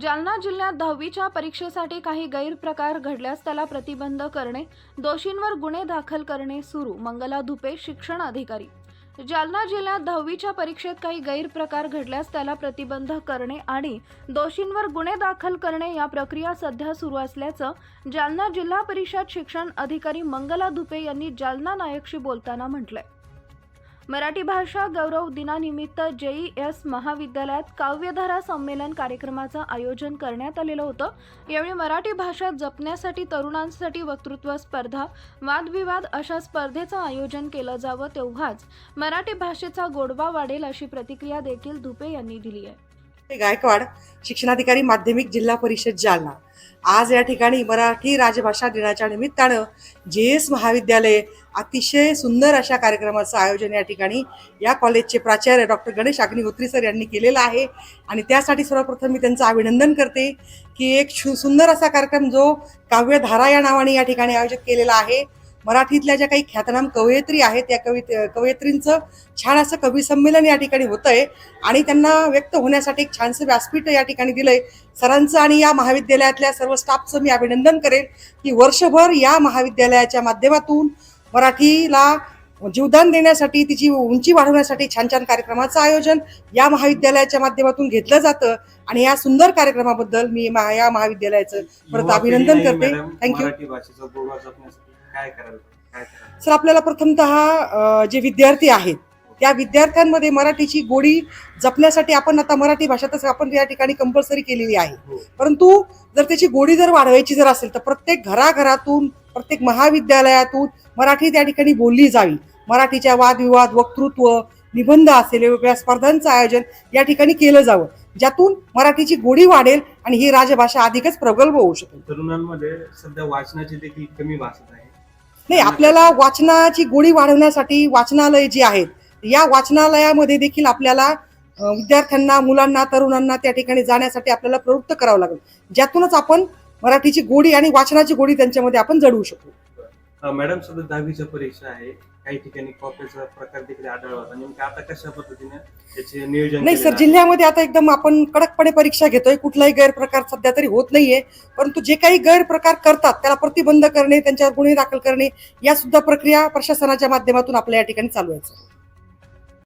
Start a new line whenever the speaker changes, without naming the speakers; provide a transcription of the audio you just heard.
जालना जिल्ह्यात दहावीच्या परीक्षेसाठी काही गैरप्रकार घडल्यास त्याला प्रतिबंध करणे दोषींवर गुन्हे दाखल करणे सुरू मंगला धुपे शिक्षण अधिकारी. जालना जिल्ह्यात दहावीच्या परीक्षेत काही गैरप्रकार घडल्यास त्याला प्रतिबंध करणे आणि दोषींवर गुन्हे दाखल करणे या प्रक्रिया सध्या सुरू असल्याचं जालना जिल्हा परिषद शिक्षण अधिकारी मंगला धुपे यांनी जालना नायकशी बोलताना म्हटलंय. मराठी भाषा गौरव दिनानिमित्त जेईएस महाविद्यालयात काव्यधारा संमेलन कार्यक्रमाचं आयोजन करण्यात आलेलं होतं. यावेळी मराठी भाषा जपण्यासाठी तरुणांसाठी वक्तृत्व स्पर्धा वादविवाद अशा स्पर्धेचं आयोजन केलं जावं तेव्हाच मराठी भाषेचा गोडवा वाढेल अशी प्रतिक्रिया देखील धुपे यांनी दिली आहे.
गायकवाड शिक्षणाधिकारी माध्यमिक जिल्हा परिषद जालना. आज या ठिकाणी मराठी राजभाषा दिनाच्या निमित्तानं जे एस महाविद्यालय अतिशय सुंदर अशा कार्यक्रमाचं आयोजन या ठिकाणी या कॉलेजचे प्राचार्य डॉक्टर गणेश अग्निहोत्री सर यांनी केलेलं आहे. आणि त्यासाठी सर्वप्रथम मी त्यांचं अभिनंदन करते की एक शु सुंदर असा कार्यक्रम जो काव्यधारा या नावाने या ठिकाणी आयोजित केलेला आहे. मराठीतल्या ज्या काही ख्यातनाम कवयित्री आहेत त्या कवित कवयित्रींचं छान असं कविसंमेलन या ठिकाणी होतं आहे आणि त्यांना व्यक्त होण्यासाठी एक छानसं व्यासपीठ या ठिकाणी दिलंय. सरांचं आणि या महाविद्यालयातल्या सर्व स्टाफचं मी अभिनंदन करेल की वर्षभर या महाविद्यालयाच्या माध्यमातून मराठीला जीवदान देण्यासाठी तिची उंची वाढवण्यासाठी छान छान कार्यक्रमाचं आयोजन या महाविद्यालयाच्या माध्यमातून घेतलं जातं. आणि या सुंदर कार्यक्रमाबद्दल मी या महाविद्यालयाचं परत अभिनंदन करते. थँक्यू सर आपल्याला प्रथमतः जे विद्यार्थी आहेत त्या विद्यार्थ्यांमध्ये मराठीची गोडी जपण्यासाठी आपण आता मराठी भाषेतच आपण या ठिकाणी कंपल्सरी केलेली आहे.
हो.
परंतु जर त्याची गोडी जर वाढवायची जर असेल तर प्रत्येक घराघरातून प्रत्येक महाविद्यालयातून मराठी त्या ठिकाणी बोलली जावी. मराठीच्या वादविवाद वक्तृत्व निबंध असेल वेगवेगळ्या स्पर्धांचं आयोजन या ठिकाणी केलं जावं ज्यातून मराठीची गोडी वाढेल आणि ही राजभाषा अधिकच प्रगल्भ होऊ शकेल.
तरुणांमध्ये सध्या वाचनाची देखील कमी भासत आहे.
नाही आपल्याला वाचनाची गोडी वाढवण्यासाठी वाचनालय जी आहेत या वाचनालयामध्ये देखील आपल्याला विद्यार्थ्यांना मुलांना तरुणांना त्या ठिकाणी जाण्यासाठी आपल्याला प्रवृत्त करावं लागेल. ज्यातूनच आपण मराठीची गोडी आणि वाचनाची गोडी त्यांच्यामध्ये आपण जडवू शकू.
मॅडम सध्या दहावीच्या परीक्षा आहे काही ठिकाणी कॉपीचा प्रकार देखील आढळला होता नेमकं आता कशा पद्धतीने त्याचे नियोजन
नाही सर? जिल्ह्यामध्ये आता एकदम आपण कडकपणे परीक्षा घेतोय कुठलाही गैरप्रकार सध्या तरी होत नाहीये परंतु जे काही गैरप्रकार करतात त्याला प्रतिबंध करणे त्यांच्यावर गुन्हे दाखल करणे या सुद्धा प्रक्रिया प्रशासनाच्या माध्यमातून आपल्या या ठिकाणी चालू आहे सर.